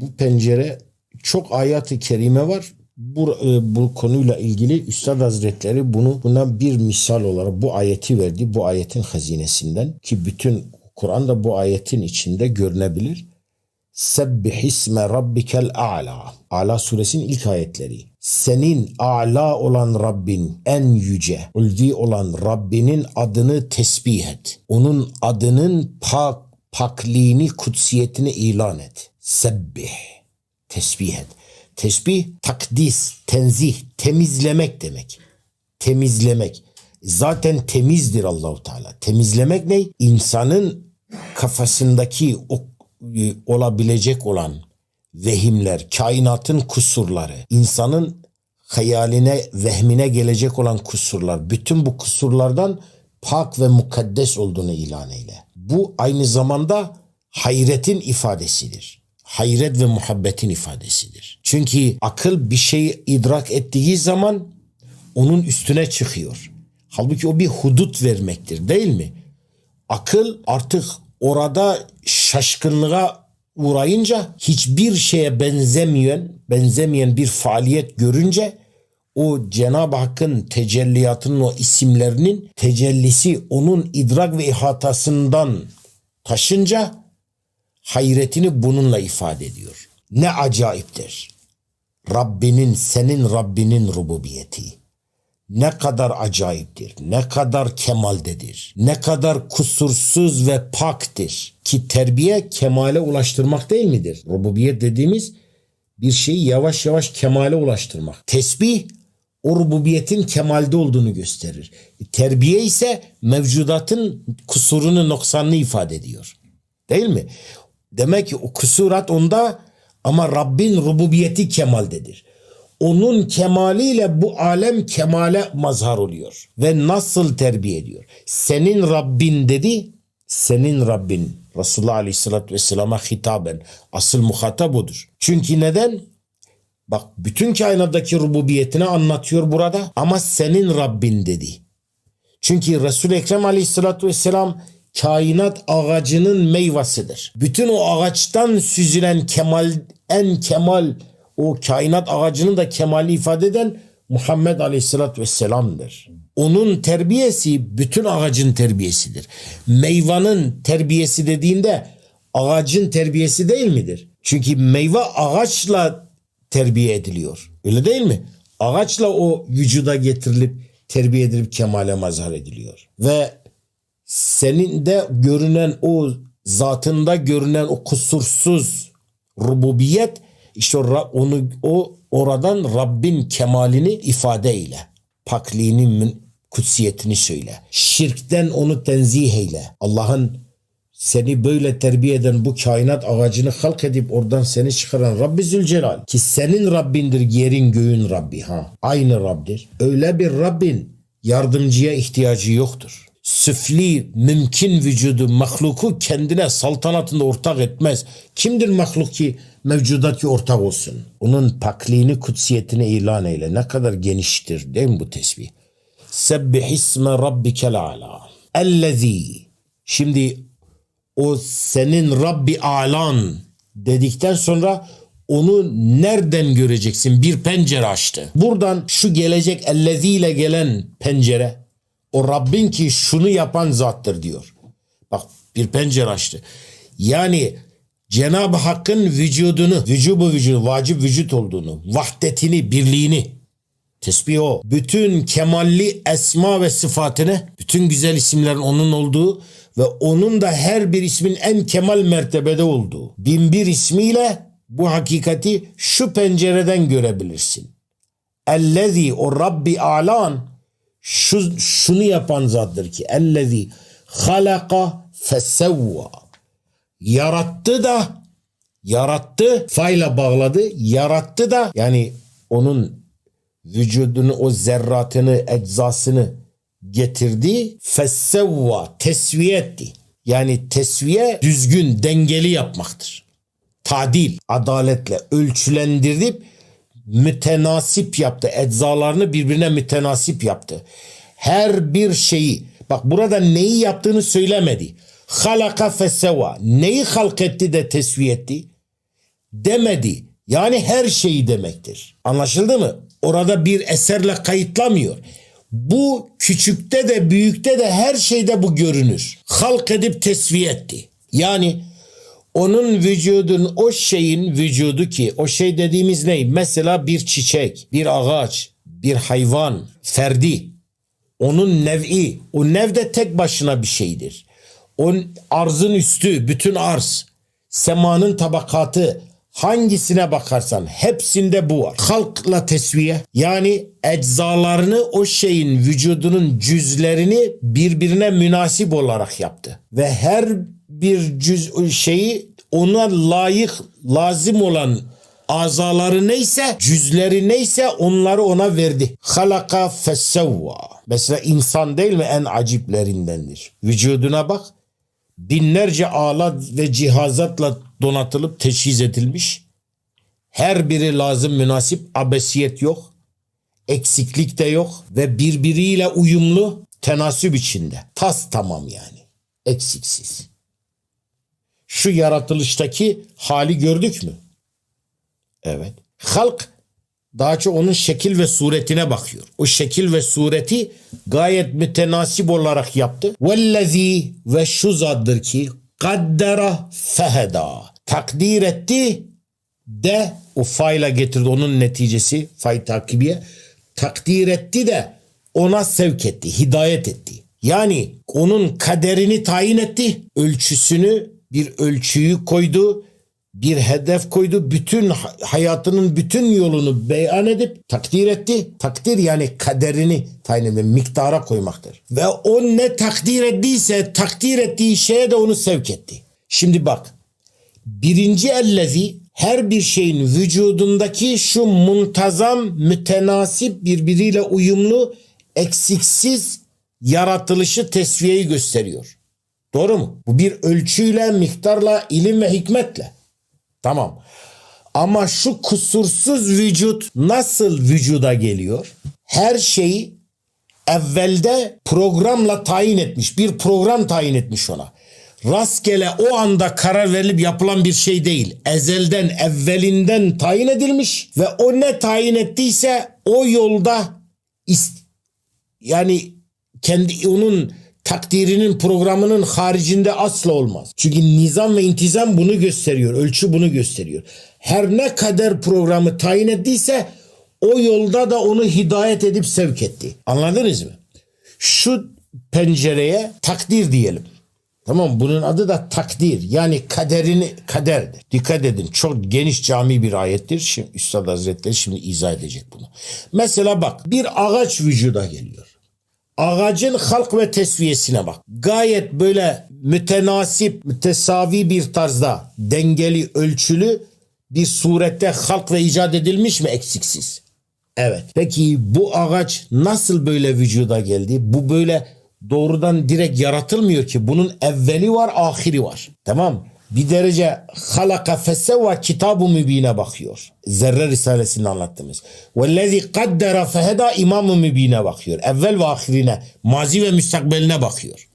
bu pencere çok ayat-ı kerime var. Bu, e, bu konuyla ilgili Üstad Hazretleri bunu buna bir misal olarak bu ayeti verdi. Bu ayetin hazinesinden ki bütün Kur'an'da bu ayetin içinde görünebilir. Sebbih isme rabbikel a'la. A'la suresinin ilk ayetleri. Senin a'la olan Rabbin en yüce, ulvi olan Rabbinin adını tesbih et. Onun adının pak, pakliğini, kutsiyetini ilan et. Sebbih. Tesbih et. Tesbih takdis, tenzih, temizlemek demek. Temizlemek. Zaten temizdir Allahu Teala. Temizlemek ne? İnsanın kafasındaki o e, olabilecek olan vehimler, kainatın kusurları, insanın hayaline, vehmine gelecek olan kusurlar, bütün bu kusurlardan pak ve mukaddes olduğunu ilan eyle. Bu aynı zamanda hayretin ifadesidir. Hayret ve muhabbetin ifadesidir. Çünkü akıl bir şeyi idrak ettiği zaman onun üstüne çıkıyor. Halbuki o bir hudut vermektir değil mi? Akıl artık orada şaşkınlığa uğrayınca hiçbir şeye benzemeyen, benzemeyen bir faaliyet görünce o Cenab-ı Hakk'ın tecelliyatının o isimlerinin tecellisi onun idrak ve ihatasından taşınca hayretini bununla ifade ediyor. Ne acayiptir. Rabbinin, senin Rabbinin rububiyeti ne kadar acayiptir, ne kadar kemaldedir, ne kadar kusursuz ve paktır ki terbiye kemale ulaştırmak değil midir? Rububiyet dediğimiz bir şeyi yavaş yavaş kemale ulaştırmak. Tesbih o rububiyetin kemalde olduğunu gösterir. Terbiye ise mevcudatın kusurunu, noksanını ifade ediyor. Değil mi? Demek ki o kusurat onda ama Rabbin rububiyeti kemaldedir onun kemaliyle bu alem kemale mazhar oluyor. Ve nasıl terbiye ediyor? Senin Rabbin dedi, senin Rabbin. Resulullah Aleyhisselatü Vesselam'a hitaben. Asıl muhatap odur. Çünkü neden? Bak bütün kainattaki rububiyetini anlatıyor burada ama senin Rabbin dedi. Çünkü resul Ekrem Aleyhisselatü Vesselam kainat ağacının meyvasıdır. Bütün o ağaçtan süzülen kemal en kemal o kainat ağacının da kemali ifade eden Muhammed Aleyhisselatü Vesselam'dır. Onun terbiyesi bütün ağacın terbiyesidir. Meyvanın terbiyesi dediğinde ağacın terbiyesi değil midir? Çünkü meyve ağaçla terbiye ediliyor. Öyle değil mi? Ağaçla o vücuda getirilip terbiye edilip kemale mazhar ediliyor. Ve senin de görünen o zatında görünen o kusursuz rububiyet işte onu o oradan Rabbin kemalini ifade eyle. Pakliğinin kutsiyetini söyle. Şirkten onu tenzih eyle. Allah'ın seni böyle terbiye eden bu kainat ağacını halk edip oradan seni çıkaran Rabbi Zülcelal ki senin Rabbindir yerin göğün Rabbi ha aynı Rab'dir. Öyle bir Rabbin yardımcıya ihtiyacı yoktur. Süfli mümkün vücudu mahluku kendine saltanatında ortak etmez. Kimdir mahluk ki mevcudat ki ortak olsun. Onun pakliğini, kutsiyetini ilan eyle. Ne kadar geniştir değil mi bu tesbih? Sebbih isme rabbikel ala. Ellezî. Şimdi o senin Rabbi alan dedikten sonra onu nereden göreceksin? Bir pencere açtı. Buradan şu gelecek ellezi ile gelen pencere o Rabbin ki şunu yapan zattır diyor. Bak bir pencere açtı. Yani Cenab-ı Hakk'ın vücudunu, vücubu vücudu, vacip vücut olduğunu, vahdetini, birliğini, tesbih o. Bütün kemalli esma ve sıfatını, bütün güzel isimlerin onun olduğu ve onun da her bir ismin en kemal mertebede olduğu. Bin bir ismiyle bu hakikati şu pencereden görebilirsin. Ellezî o Rabbi alan şu, şunu yapan zattır ki ellezî halaka fesevva yarattı da yarattı fayla bağladı yarattı da yani onun vücudunu o zerratını eczasını getirdi fessevva tesviye etti. Yani tesviye düzgün dengeli yapmaktır. Tadil adaletle ölçülendirip mütenasip yaptı. Eczalarını birbirine mütenasip yaptı. Her bir şeyi bak burada neyi yaptığını söylemedi halaka feseva. Neyi halk etti de tesviye etti? demedi. Yani her şeyi demektir. Anlaşıldı mı? Orada bir eserle kayıtlamıyor. Bu küçükte de büyükte de her şeyde bu görünür. Halk edip tesviye etti. Yani onun vücudun o şeyin vücudu ki o şey dediğimiz ne? Mesela bir çiçek, bir ağaç, bir hayvan, ferdi. Onun nev'i, o nev de tek başına bir şeydir. O arzın üstü, bütün arz, semanın tabakatı, hangisine bakarsan hepsinde bu var. Halkla tesviye yani eczalarını o şeyin vücudunun cüzlerini birbirine münasip olarak yaptı. Ve her bir cüz şeyi ona layık, lazım olan azaları neyse, cüzleri neyse onları ona verdi. Halaka fesevva. Mesela insan değil mi en aciplerindendir. Vücuduna bak. Binlerce alat ve cihazatla donatılıp teçhiz edilmiş. Her biri lazım münasip abesiyet yok. Eksiklik de yok ve birbiriyle uyumlu tenasüp içinde. Tas tamam yani. Eksiksiz. Şu yaratılıştaki hali gördük mü? Evet. Halk daha çok onun şekil ve suretine bakıyor. O şekil ve sureti gayet mütenasip olarak yaptı. Vellezî ve şu zaddır ki kaddera feheda. Takdir etti de o fayla getirdi onun neticesi fay takibiye. Takdir etti de ona sevk etti, hidayet etti. Yani onun kaderini tayin etti, ölçüsünü bir ölçüyü koydu, bir hedef koydu. Bütün ha- hayatının bütün yolunu beyan edip takdir etti. Takdir yani kaderini tayin etme, miktara koymaktır. Ve o ne takdir ettiyse takdir ettiği şeye de onu sevk etti. Şimdi bak birinci ellezi her bir şeyin vücudundaki şu muntazam, mütenasip, birbiriyle uyumlu, eksiksiz yaratılışı tesviyeyi gösteriyor. Doğru mu? Bu bir ölçüyle, miktarla, ilim ve hikmetle. Tamam. Ama şu kusursuz vücut nasıl vücuda geliyor? Her şeyi evvelde programla tayin etmiş. Bir program tayin etmiş ona. Rastgele o anda karar verilip yapılan bir şey değil. Ezelden, evvelinden tayin edilmiş ve o ne tayin ettiyse o yolda yani kendi onun takdirinin programının haricinde asla olmaz. Çünkü nizam ve intizam bunu gösteriyor. Ölçü bunu gösteriyor. Her ne kadar programı tayin ettiyse o yolda da onu hidayet edip sevk etti. Anladınız mı? Şu pencereye takdir diyelim. Tamam bunun adı da takdir. Yani kaderini kaderdir. Dikkat edin çok geniş cami bir ayettir. Şimdi Üstad Hazretleri şimdi izah edecek bunu. Mesela bak bir ağaç vücuda geliyor ağacın halk ve tesviyesine bak. Gayet böyle mütenasip, mütesavi bir tarzda dengeli, ölçülü bir surette halk ve icat edilmiş mi eksiksiz? Evet. Peki bu ağaç nasıl böyle vücuda geldi? Bu böyle doğrudan direkt yaratılmıyor ki. Bunun evveli var, ahiri var. Tamam. Bir derece halaka fesevva kitab-ı mübine bakıyor. Zerre Risalesi'nde anlattığımız. Vellezî kaddera feheda imam-ı mübine bakıyor. Evvel ve ahirine, mazi ve müstakbeline bakıyor.